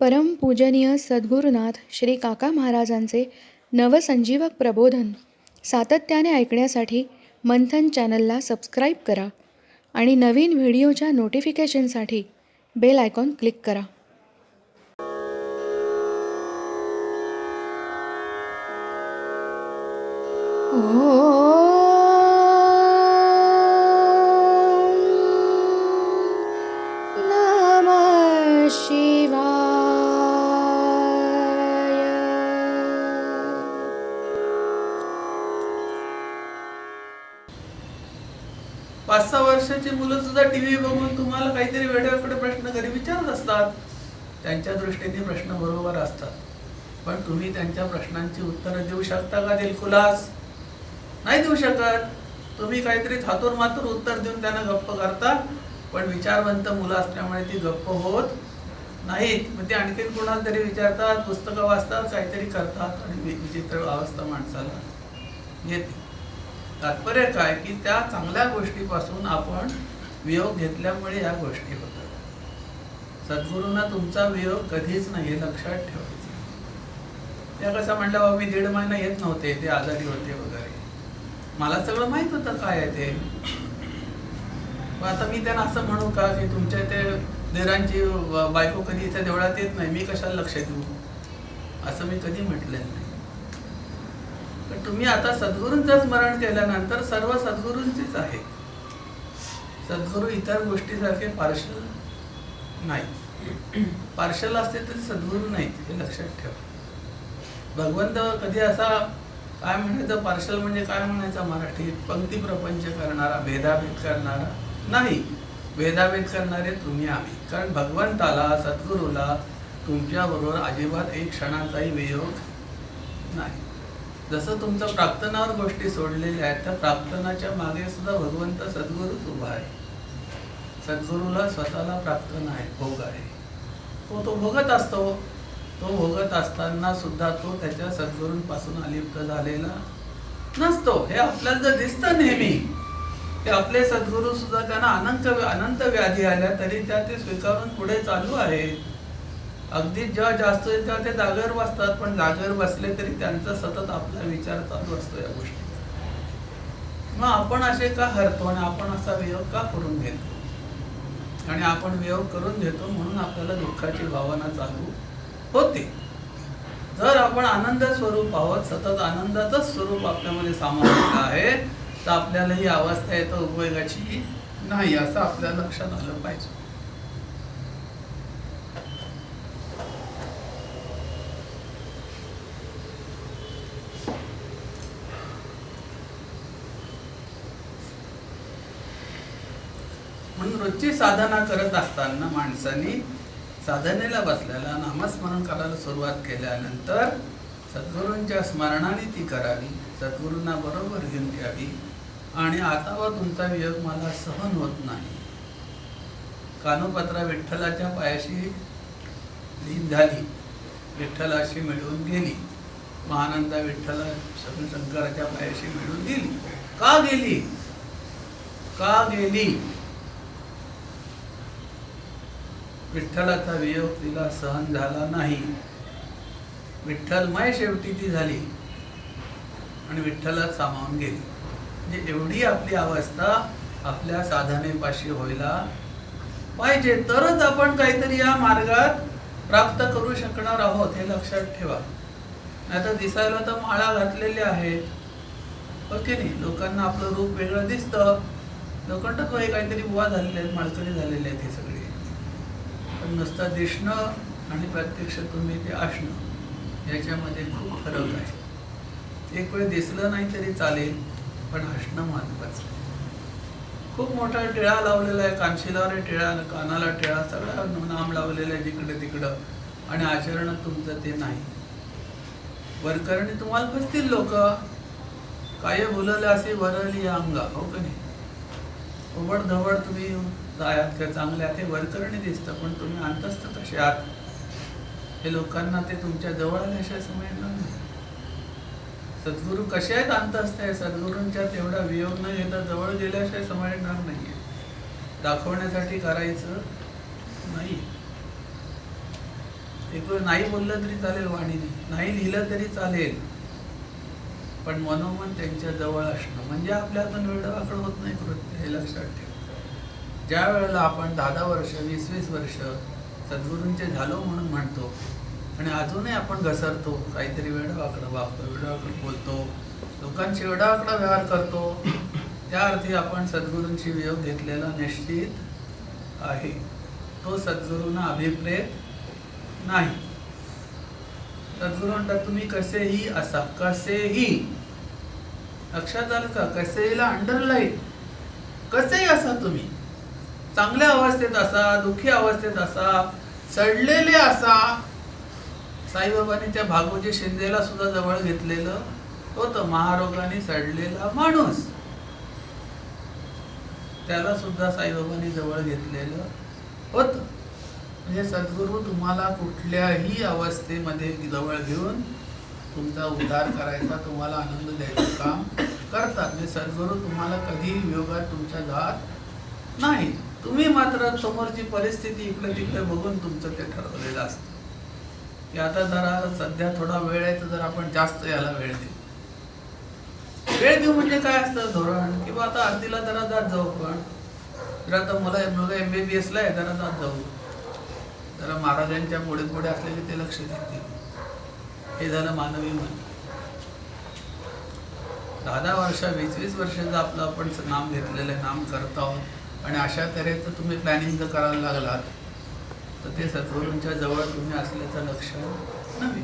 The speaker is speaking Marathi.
परमपूजनीय सद्गुरुनाथ श्री काका महाराजांचे नवसंजीवक प्रबोधन सातत्याने ऐकण्यासाठी मंथन चॅनलला सबस्क्राईब करा आणि नवीन व्हिडिओच्या नोटिफिकेशनसाठी बेल आयकॉन क्लिक करा. नम शिवा पाच सहा वर्षाची मुलं सुद्धा टी व्ही बघून तुम्हाला काहीतरी वेळेकडे प्रश्न घरी विचारत असतात? त्यांच्या दृष्टीने प्रश्न बरोबर असतात. पण तुम्ही त्यांच्या प्रश्नांची उत्तरं देऊ शकता का दिलखुलास? नाही देऊ शकत. तुम्ही काहीतरी थातूर मातूर उत्तर देऊन त्यांना गप्प करता पण विचारवंत मुलं असल्यामुळे ती गप्प होत नाहीत. मग ते आणखीन कोणाला तरी विचारतात पुस्तकं वाचतात काहीतरी करतात आणि विचित्र अवस्था माणसाला येते. तात्पर्य काय की त्या चांगल्या गोष्टीपासून आपण वियोग घेतल्यामुळे या गोष्टी होतात. सद्गुरूंना तुमचा वियोग कधीच नाही हे लक्षात ठेवायचं. त्या कसं म्हटलं बाबा मी दीड महिना येत नव्हते ते आजारी होते वगैरे. मला सगळं माहीत होतं काय आहे ते. आता मी त्यांना असं म्हणू का की तुमच्या ते देरांची बायको कधी इथे देवळात येत नाही मी कशाला लक्ष देऊ? असं मी कधी म्हटलेलं नाही. तुम्ही आता सद्गुरूंचं स्मरण केल्यानंतर सर्व सद्गुरूंचीच आहे. सद्गुरू इतर गोष्टीसारखे पार्शल नाही. पार्शल असते तरी सद्गुरू नाही हे लक्षात ठेवा. भगवंत कधी असा काय म्हणायचं पार्शल म्हणजे काय म्हणायचं मराठीत? पंक्ती प्रपंच करणारा भेदाभेद करणारा नाही. भेदाभेद करणारे तुम्ही आम्ही. कारण भगवंताला सद्गुरूला तुमच्याबरोबर अजिबात एक क्षणाचाही वियोग नाही. जसं तुमचं प्रार्थनावर गोष्टी सोडलेल्या आहेत त्या प्रार्थनाच्या मागे सुद्धा भगवंत सद्गुरूच उभा आहे. सद्गुरूला स्वतःला प्रार्थना आहे भोग आहे. तो तो भोगत असतो. तो भोगत असताना सुद्धा तो त्याच्या सद्गुरूंपासून अलिप्त झालेला नसतो. हे आपल्याला जर दिसतं नेहमी की आपले सद्गुरू सुद्धा त्यांना अनंत अनंत व्याधी आल्या तरी त्या ते स्वीकारून पुढे चालू आहेत. अगदी जेव्हा जास्त होईल तेव्हा ते जागेवर बसतात पण जागेवर बसले तरी त्यांचा सतत आपला विचार चालू असतो या गोष्टी. मग आपण असे का हरतो आणि आपण असा वियोग का करून घेतो? आणि आपण वियोग करून घेतो म्हणून आपल्याला दुःखाची भावना चालू होते. जर आपण आनंद स्वरूप आहोत सतत आनंदाचंच स्वरूप आपल्यामध्ये सामावलेलं आहे तर आपल्याला ही अवस्था येतं उपयोगाची नाही असं आपल्या लक्षात आलं पाहिजे म्हणून रोजची साधना करत असताना माणसाने साधनेला बसल्याला नामस्मरण करायला सुरुवात केल्यानंतर सद्गुरूंच्या स्मरणाने ती करावी सद्गुरूंना बरोबर घेऊन घ्यावी आणि आता व तुमचा वियोग मला सहन होत नाही. कानोपत्रा विठ्ठलाच्या पायाशी लीन झाली. विठ्ठलाशी मिळून गेली. महानंदा विठ्ठला शंकराच्या पायाशी मिळून गेली. का गेली? का गेली? विठ्ठलाचा वियोग तिला सहन झाला नाही. विठ्ठलमय शेवटी ती झाली. आणि विठ्ठलात सामावून गेली. म्हणजे एवढी आपली अवस्था आपल्या साधनेपाशी व्हायला पाहिजे. तरच आपण काहीतरी या मार्गात प्राप्त करू शकणार आहोत हे लक्षात ठेवा. आता दिसायला तर माळा घातलेल्या आहेत. हो नाही? लोकांना आपलं रूप वेगळं दिसतं. लोकांना काहीतरी बुवा झालेले आहेत माळकरी झालेले आहेत हे सगळे. पण नुसतं दिसणं आणि प्रत्यक्ष तुम्ही ते असणं याच्यामध्ये खूप फरक आहे. एक वेळ दिसलं नाही तरी चालेल पण हसणं महत्वाचं आहे. खूप मोठा टिळा लावलेला आहे कानशिलावर टिळा कानाला टिळा सगळा नाम लावलेलं आहे जिकडे तिकडं. आणि आचरण तुमचं ते नाही. वरकरणी तुम्हाला बसतील लोक. काय बोलले असे वरली अंगा हो का नाही? ओबड धबड तुम्ही आहात किंवा चांगले आहात हे वरकरणी दिसतं पण तुम्ही अंतस्थ कसे आहात. हे लोकांना ते तुमच्या जवळ आल्याशिवाय समजणार नाही. सद्गुरू कसे आहेत अंतस्थ आहे? सद्गुरूंच्या तेवढा वियोग न घेता जवळ गेल्याशिवाय समजणार नाहीये. दाखवण्यासाठी करायचं नाही. एक नाही बोललं तरी चालेल वाणीने. नाही लिहिलं तरी चालेल. पण मनोमन त्यांच्या जवळ असणं म्हणजे आपल्या वेळ वाकड होत नाही कृत्य हे लक्षात ठेव. ज्या वेळेला आपण दहा दहा वर्ष वीस वीस वर्ष सद्गुरूंचे झालो म्हणून म्हणतो आणि अजूनही आपण घसरतो काहीतरी वेडा वाकडं वागतो वेळं बोलतो लोकांशी वेळा व्यवहार करतो त्या अर्थी आपण सद्गुरूंशी वियोग घेतलेला निश्चित आहे. तो सद्गुरूंना अभिप्रेत नाही. सद्गुरू म्हणतात तुम्ही कसेही असा कसेही लक्षात आलं का? कसेला अंडरलाईन कसेही असा तुम्ही. चांगल्या अवस्थेत असा दुःखी अवस्थेत असा सडलेले असा. साईबाबांनी त्या भागवती शिंदेला सुद्धा जवळ घेतलेलं होतं महारोगाने सडलेला माणूस. त्याला सुद्धा साईबाबांनी जवळ घेतलेलं होतं. म्हणजे सद्गुरू तुम्हाला कुठल्याही अवस्थेमध्ये जवळ घेऊन तुमचा उद्धार करायचा तुम्हाला आनंद द्यायचं काम करतात. म्हणजे सद्गुरू तुम्हाला कधीही योगात तुमच्या जात नाही तुम्ही मात्र समोरची परिस्थिती इकडे तिकडे बघून तुमचं ते ठरवलेलं असतं. की आता जरा सध्या थोडा वेळ आहे तर जर आपण जास्त याला वेळ देऊ. वेळ देऊ म्हणजे काय असतं? धोरण. किंवा आता आरतीला जरा जात जाऊ पण जर आता मला मुलगा एम बी बी एसला आहे जरा जात जाऊ. जरा महाराजांच्या पुढे पुढे असलेले ते लक्ष देतील हे झालं मानवी मन. दहा दहा वर्ष वीस वीस वर्षाचं आपलं आपण नाम घेतलेलं आहे नाम करत आहोत. आणि अशा तऱ्हेचं तुम्ही प्लॅनिंग जर करायला लागलात तर ते सद्गुरूंच्या जवळ तुम्ही असल्याचं लक्षण नव्हे.